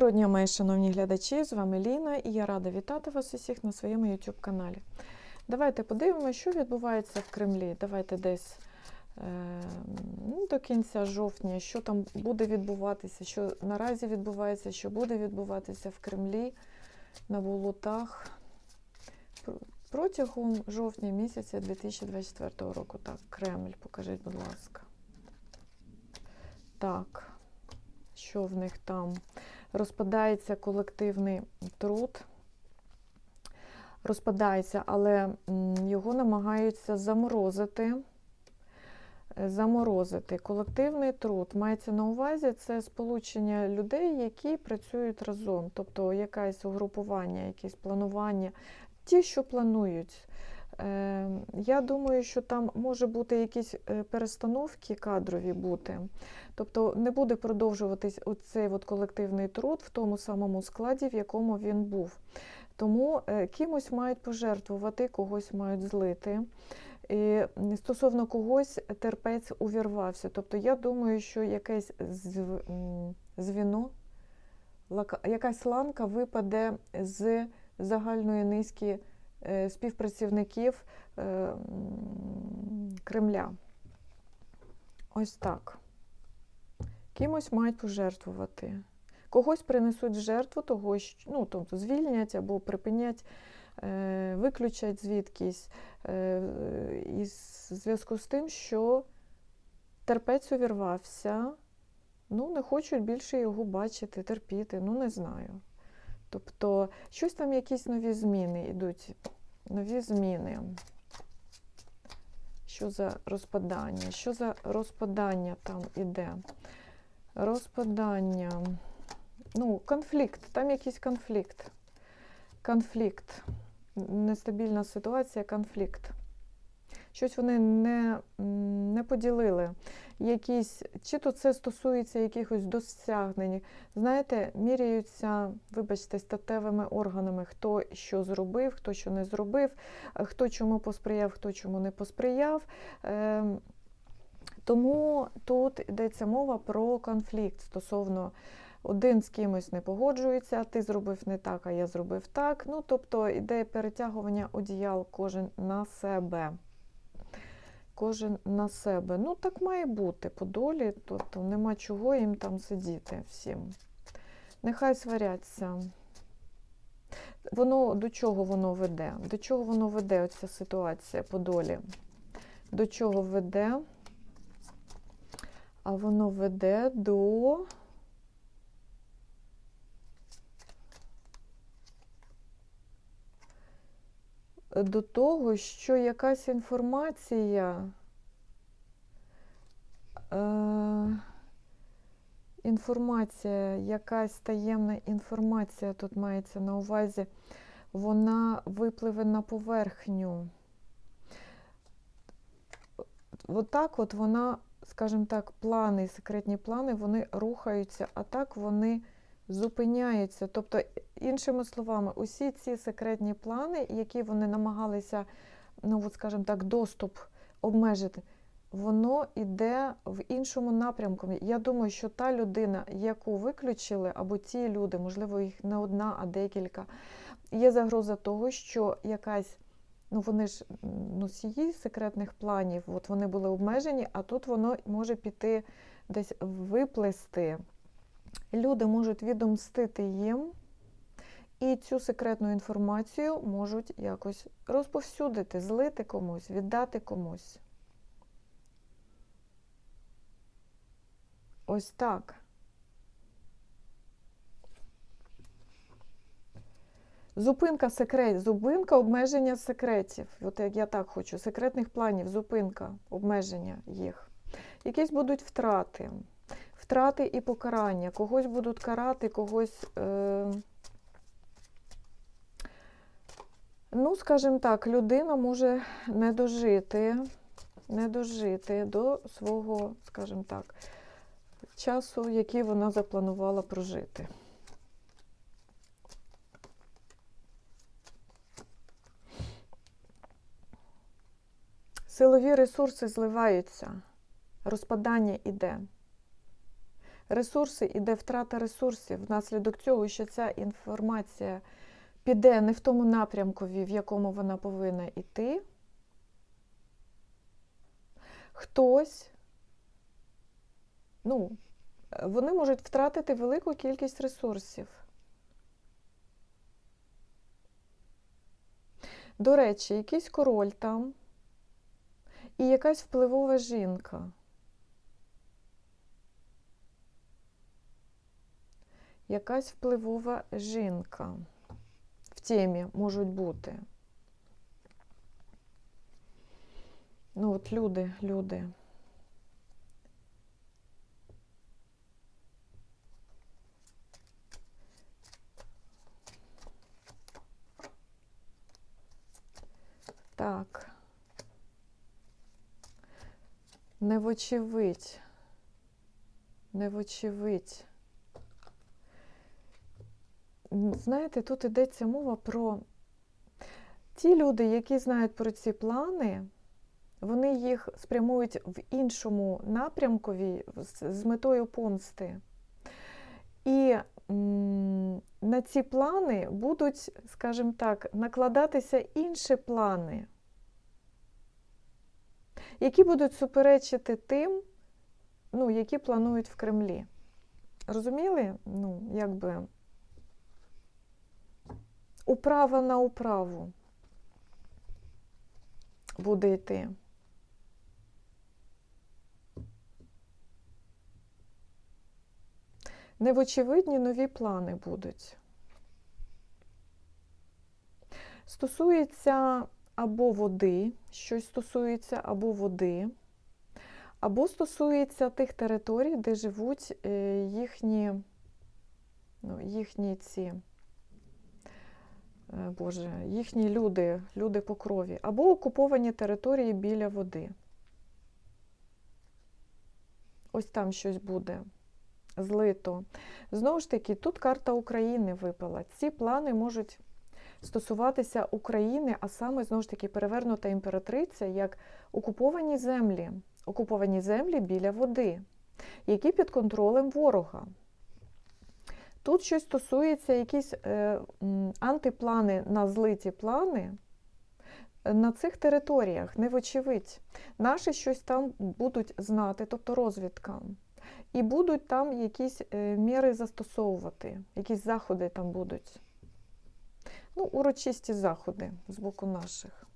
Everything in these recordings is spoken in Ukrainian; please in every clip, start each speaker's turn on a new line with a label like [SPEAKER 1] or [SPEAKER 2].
[SPEAKER 1] Доброго дня, мої шановні глядачі, з вами Ліна, і я рада вітати вас усіх на своєму YouTube каналі. Давайте подивимося, що відбувається в Кремлі. Давайте десь е, ну, до кінця жовтня, що там буде відбуватися, що наразі відбувається, що буде відбуватися в Кремлі, на Болотах протягом жовтня місяця 2024 року. Так, Кремль, покажіть, будь ласка. Так, що в них там? Розпадається колективний труд, розпадається, але його намагаються заморозити. Е, Заморозити колективний труд мається на увазі це сполучення людей, які працюють разом, тобто якесь угрупування, якесь планування, ті, що планують. Е, Я думаю, що там може бути якісь е, перестановки кадрові бути. Тобто не буде продовжуватись оцей от колективний труд в тому самому складі, в якому він був. Тому е, кимось мають пожертвувати, когось мають злити. І стосовно когось терпець увірвався. Тобто я думаю, що якесь звіно, якась ланка випаде з загальної низки співпрацівників е, Кремля. Ось так. Кимось мають пожертвувати. Когось принесуть жертву того, що, ну, тобто звільнять або припинять, е, виключать звідкись. Е, і зв'язку з тим, що терпець увірвався, ну, не хочуть більше його бачити, терпіти, ну не знаю. Тобто, щось там якісь нові зміни йдуть. Нові зміни. Що за розпадання? Що за розпадання там іде? Розпадання. Ну, конфлікт, там якийсь конфлікт. Конфлікт. Нестабільна ситуація, конфлікт. Щось вони не, не поділили. Якісь, чи то це стосується якихось досягнень. Знаєте, міряються, вибачте, статевими органами, хто що зробив, хто що не зробив, хто чому посприяв, хто чому не посприяв. Ем, тому тут йдеться мова про конфлікт стосовно один з кимось не погоджується, ти зробив не так, а я зробив так. Ну, тобто йде перетягування одіял кожен на себе. Кожен на себе. Ну, так має бути по долі, тобто нема чого їм там сидіти всім. Нехай сваряться. Воно до чого воно веде? До чого воно веде оця ситуація по долі? До чого веде? А воно веде до. До того, що якась інформація. Е, інформація, якась таємна інформація тут мається на увазі, вона випливе на поверхню. Отак от вона, скажімо так, плани, секретні плани, вони рухаються, а так вони зупиняються. Тобто, іншими словами, усі ці секретні плани, які вони намагалися, ну, от, скажімо так, доступ обмежити, воно йде в іншому напрямку. Я думаю, що та людина, яку виключили, або ті люди, можливо, їх не одна, а декілька, є загроза того, що якась. Ну, вони ж носії секретних планів, от вони були обмежені, а тут воно може піти десь виплести. Люди можуть відомстити їм, і цю секретну інформацію можуть якось розповсюдити, злити комусь, віддати комусь. Ось так. Зупинка секрет, зупинка обмеження секретів. От як я так хочу, секретних планів, зупинка, обмеження їх. Якісь будуть втрати. Втрати і покарання. Когось будуть карати, когось. Е... Ну, скажімо так, людина може не дожити, не дожити до свого, скажімо так, часу, який вона запланувала прожити. Силові ресурси зливаються, розпадання іде. Ресурси, іде втрата ресурсів. Внаслідок цього, що ця інформація піде не в тому напрямку, в якому вона повинна йти. Хтось, ну, вони можуть втратити велику кількість ресурсів. До речі, якийсь король там і якась впливова жінка. Якась впливова жінка в темі можуть бути. Ну, от люди, люди. Так. Невочевидь. Невочевидь. М, Знаєте, тут йдеться мова про ті люди, які знають про ці плани, вони їх спрямують в іншому напрямкові з метою помсти. І на ці плани будуть, скажімо так, накладатися інші плани, які будуть суперечити тим, ну, які планують в Кремлі. Розуміли? Ну, якби управа на управу буде йти. Невочевидні нові плани будуть. Стосується або води, щось стосується або води, або стосується тих територій, де живуть е, їхні, ну, їхні ці, Боже, їхні люди, люди по крові, або окуповані території біля води. Ось там щось буде злито. Знову ж таки, тут карта України випала. Ці плани можуть стосуватися України, а саме, знову ж таки, перевернута імператриця як окуповані землі, окуповані землі біля води, які під контролем ворога. Тут щось стосується якісь е, антиплани на злиті плани на цих територіях, не вочевидь. Наші щось там будуть знати, тобто розвідка. І будуть там якісь е, міри застосовувати, якісь заходи там будуть. Ну, урочисті заходи з боку наших.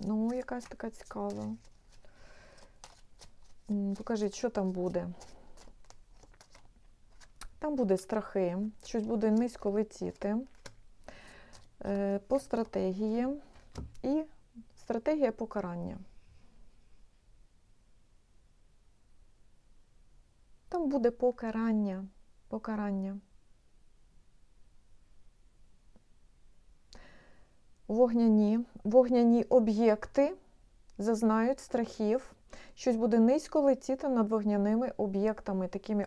[SPEAKER 1] Ну, якась така цікава. Покажіть, що там буде. Там буде страхи, щось буде низько летіти. Е, По стратегії і стратегія покарання. Там буде покарання. Покарання. Вогняні, вогняні об'єкти зазнають страхів. Щось буде низько летіти над вогняними об'єктами, такими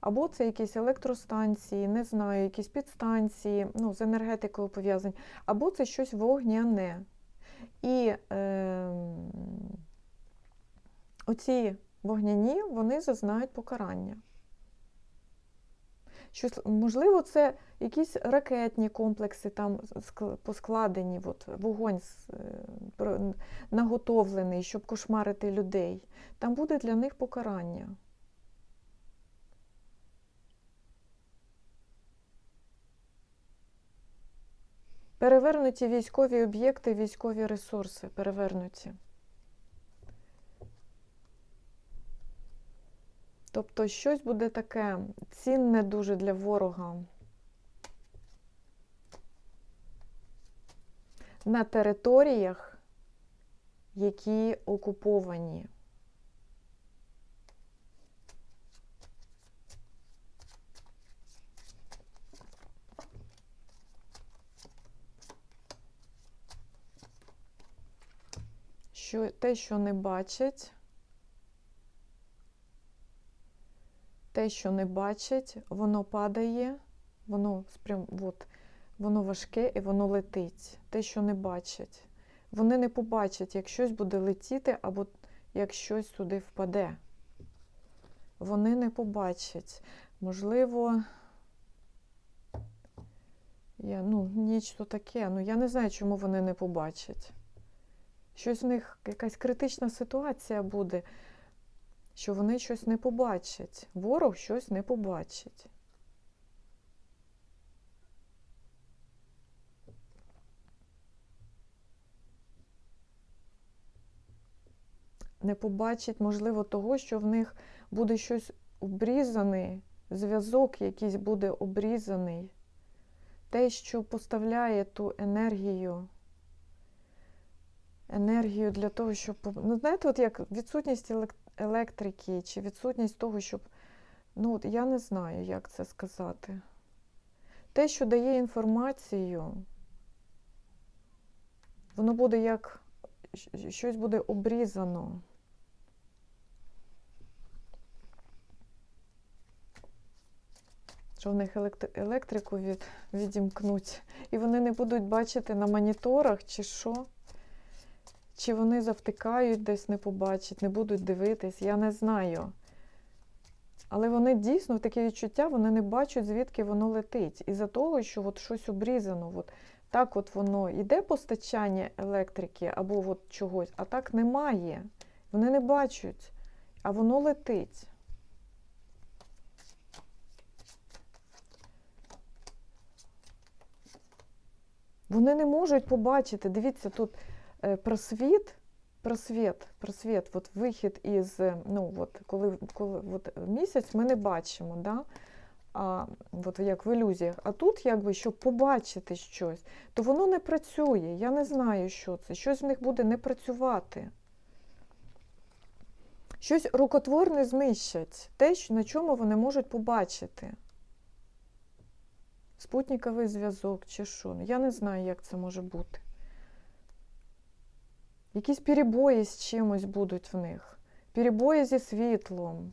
[SPEAKER 1] або це якісь електростанції, не знаю, якісь підстанції, ну, з енергетикою пов'язані, або це щось вогняне. І е, оці вогняні вони зазнають покарання. Щось, можливо, це якісь ракетні комплекси там поскладені, от, вогонь е, наготовлений, щоб кошмарити людей. Там буде для них покарання. Перевернуті військові об'єкти, військові ресурси перевернуті. Тобто щось буде таке цінне дуже для ворога. На територіях, які окуповані. Що, те, що не бачать, те, що не бачать, воно падає, воно спрям, от, воно важке і воно летить. Те, що не бачать. вони не побачать, як щось буде летіти, або як щось сюди впаде. Вони не побачать. Можливо, я, ну, ніч то таке. Ну, я не знаю, чому вони не побачать. Щось в них якась критична ситуація буде, що вони щось не побачать. Ворог щось не побачить. Не побачить, можливо, того, що в них буде щось обрізаний, зв'язок якийсь буде обрізаний. Те, що поставляє ту енергію енергію для того, щоб. Ну, знаєте, от як відсутність елек- електрики чи відсутність того, щоб. Ну, от я не знаю, як це сказати. Те, що дає інформацію, воно буде як щось буде обрізано. Що в них електри- електрику від, відімкнуть. І вони не будуть бачити на моніторах, чи що. Чи вони завтикають десь не побачать, не будуть дивитись, я не знаю. Але вони дійсно таке відчуття, вони не бачать, звідки воно летить. Із-за того, що от щось обрізано. От так от воно йде постачання електрики або от чогось, а так немає. Вони не бачать, а воно летить. Вони не можуть побачити. Дивіться, тут просвіт, просвіт, просвіт, от вихід із, е, ну, от, коли, коли от місяць ми не бачимо, да? а, от як в ілюзіях. А тут, якби, щоб побачити щось, то воно не працює. Я не знаю, що це. Щось в них буде не працювати. Щось рукотворне знищать, те, на чому вони можуть побачити. Спутниковий зв'язок чи що. Я не знаю, як це може бути. Якісь перебої з чимось будуть в них. Перебої зі світлом.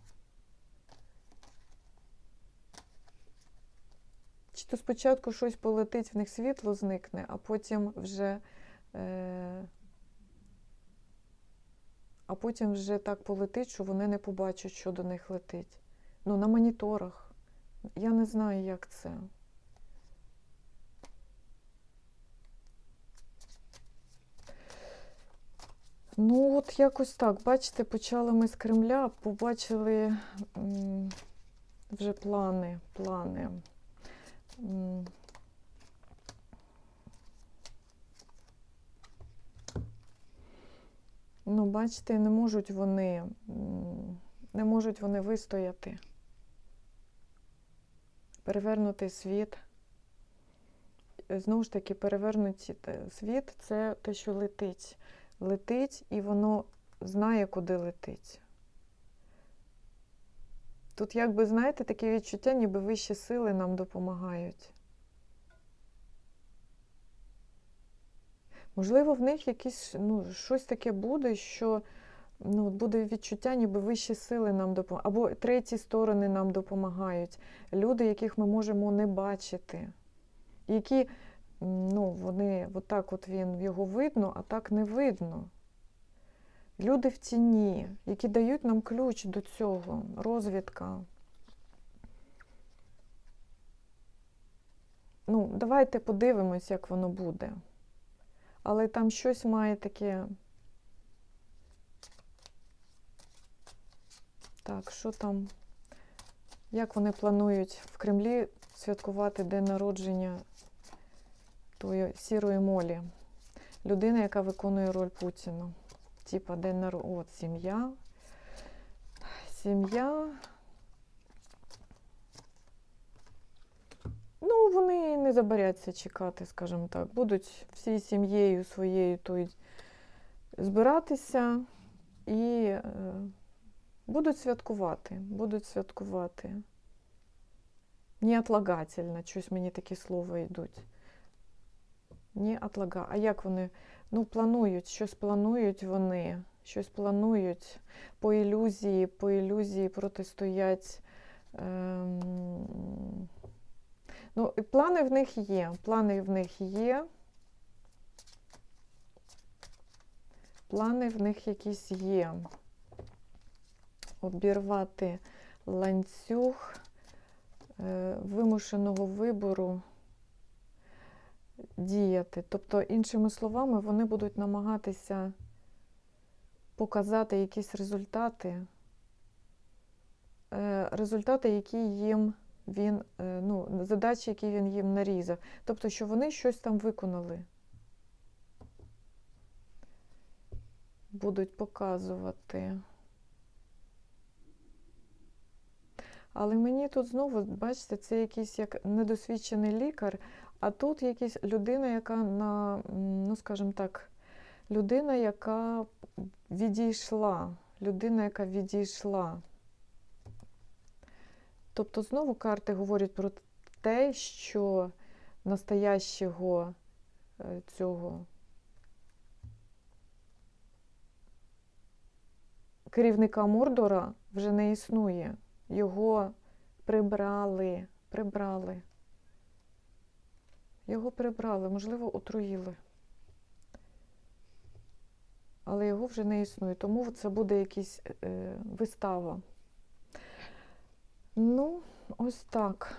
[SPEAKER 1] Чи то спочатку щось полетить, в них світло зникне, а потім вже. Е- а потім вже так полетить, що вони не побачать, що до них летить. Ну, на моніторах. Я не знаю, як це. Ну, от якось так. Бачите, почали ми з Кремля, побачили м, вже плани, плани. М. Ну, бачите, не можуть вони, не можуть вони вистояти. Перевернутий світ. Е, Знову ж таки, перевернутий те- світ це те, що летить летить, і воно знає, куди летить. Тут, якби, знаєте, таке відчуття, ніби вищі сили нам допомагають. Можливо, в них якісь, ну, щось таке буде, що ну, буде відчуття, ніби вищі сили нам допомагають, або треті сторони нам допомагають. Люди, яких ми можемо не бачити, які ну, вони, отак от він, його видно, а так не видно. Люди в тіні, які дають нам ключ до цього, розвідка. Ну, давайте подивимось, як воно буде. Але там щось має таке. Так, що там? Як вони планують в Кремлі святкувати день народження тої сірої молі. Людина, яка виконує роль Путіна. Типа день народження. От сім'я. Сім'я. Ну, вони не забаряться чекати, скажімо так. Будуть всією сім'єю своєю тут збиратися і е, будуть святкувати. Будуть святкувати. Неотлагательно, щось мені такі слова йдуть. Ні, атлага. А як вони? Ну, планують, щось планують вони, щось планують по ілюзії, по ілюзії протистоять. Ем... Ну, і плани в них є. Плани в них є. Плани в них якісь є. Обірвати ланцюг е, вимушеного вибору діяти. Тобто, іншими словами, вони будуть намагатися показати якісь результати, е, результати, які їм він, е, ну, задачі, які він їм нарізав. Тобто, що вони щось там виконали. Будуть показувати. Але мені тут знову, бачите, це якийсь як недосвідчений лікар, а тут якась людина, яка на, ну скажімо так, людина, яка відійшла, людина, яка відійшла. Тобто знову карти говорять про те, що настоящого е, цього керівника Мордора вже не існує. Його прибрали, прибрали. Його прибрали, можливо, отруїли. Але його вже не існує, тому це буде якась е, вистава. Ну, ось так.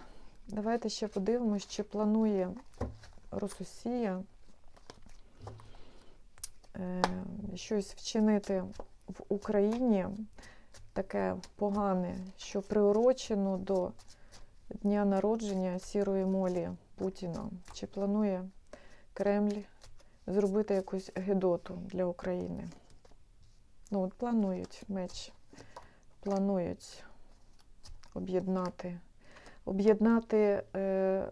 [SPEAKER 1] Давайте ще подивимось, чи планує Рососія е, щось вчинити в Україні таке погане, що приурочено до дня народження сірої молі Путіна. Чи планує Кремль зробити якусь гедоту для України? Ну, от планують меч, планують об'єднати. Об'єднати е,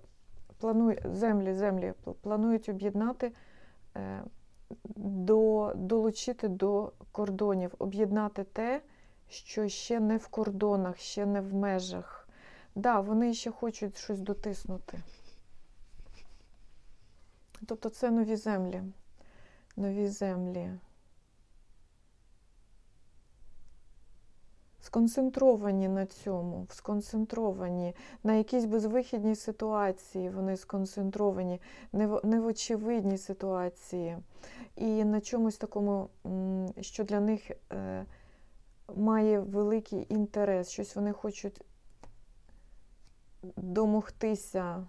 [SPEAKER 1] планує, землі, землі планують об'єднати, е, до, долучити до кордонів, об'єднати те, що ще не в кордонах, ще не в межах. Да, вони ще хочуть щось дотиснути. Тобто це нові землі. Нові землі. Сконцентровані на цьому, сконцентровані на якійсь безвихідній ситуації, вони сконцентровані, не в очевидній ситуації. І на чомусь такому, що для них е, має великий інтерес, щось вони хочуть домогтися.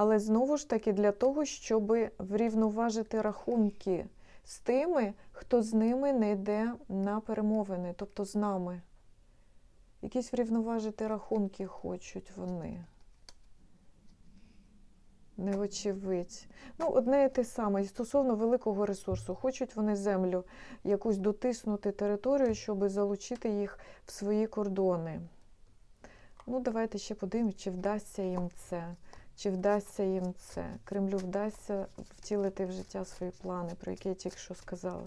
[SPEAKER 1] Але знову ж таки для того, щоб врівноважити рахунки з тими, хто з ними не йде на перемовини, тобто з нами. Якісь врівноважити рахунки хочуть вони. Невочевидь. Ну, одне і те саме. Стосовно великого ресурсу. Хочуть вони землю якусь дотиснути територію, щоб залучити їх в свої кордони. Ну, давайте ще подивимось, чи вдасться їм це. Чи вдасться їм це? Кремлю вдасться втілити в життя свої плани, про які я тільки що сказала.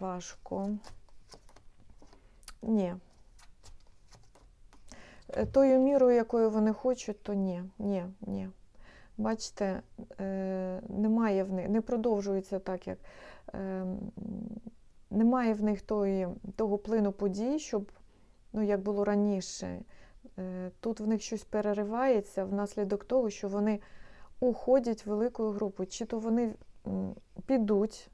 [SPEAKER 1] Важко. Ні. Е, тою мірою, якою вони хочуть, то ні, ні, ні. Бачите, е, немає в них, не продовжується так, як е, немає в них тої, того плину подій, щоб, ну, як було раніше. Тут в них щось переривається внаслідок того, що вони уходять великою групою, чи то вони підуть,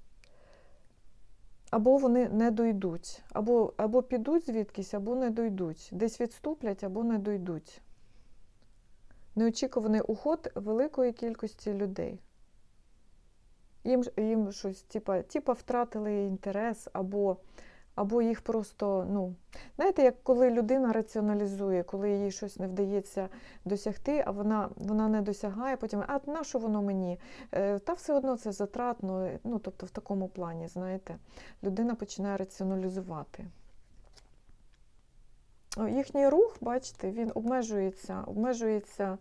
[SPEAKER 1] або вони не дойдуть, або або підуть звідкись, або не дойдуть. Десь відступлять, або не дойдуть. Неочікуваний уход великої кількості людей. Їм їм щось, типа, типа втратили інтерес, або або їх просто, ну, знаєте, як коли людина раціоналізує, коли їй щось не вдається досягти, а вона вона не досягає, потім, а на що воно мені? Е, та все одно це затратно, ну, тобто в такому плані, знаєте, людина починає раціоналізувати. Їхній рух, бачите, він обмежується, обмежується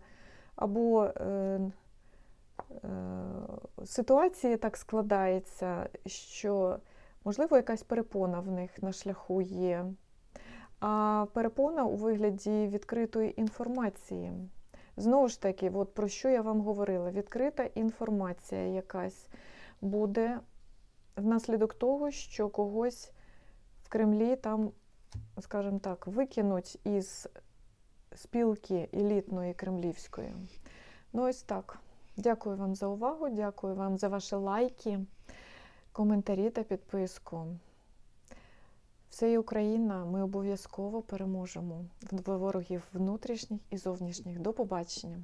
[SPEAKER 1] або е, е, ситуація так складається, що Можливо, якась перепона в них на шляху є. А перепона у вигляді відкритої інформації. Знову ж таки, от про що я вам говорила? Відкрита інформація якась буде внаслідок того, що когось в Кремлі там, скажімо так, викинуть із спілки елітної кремлівської. Ну, ось так. Дякую вам за увагу, дякую вам за ваші лайки, коментарі та підписку. Все і Україна, ми обов'язково переможемо в ворогів внутрішніх і зовнішніх. До побачення!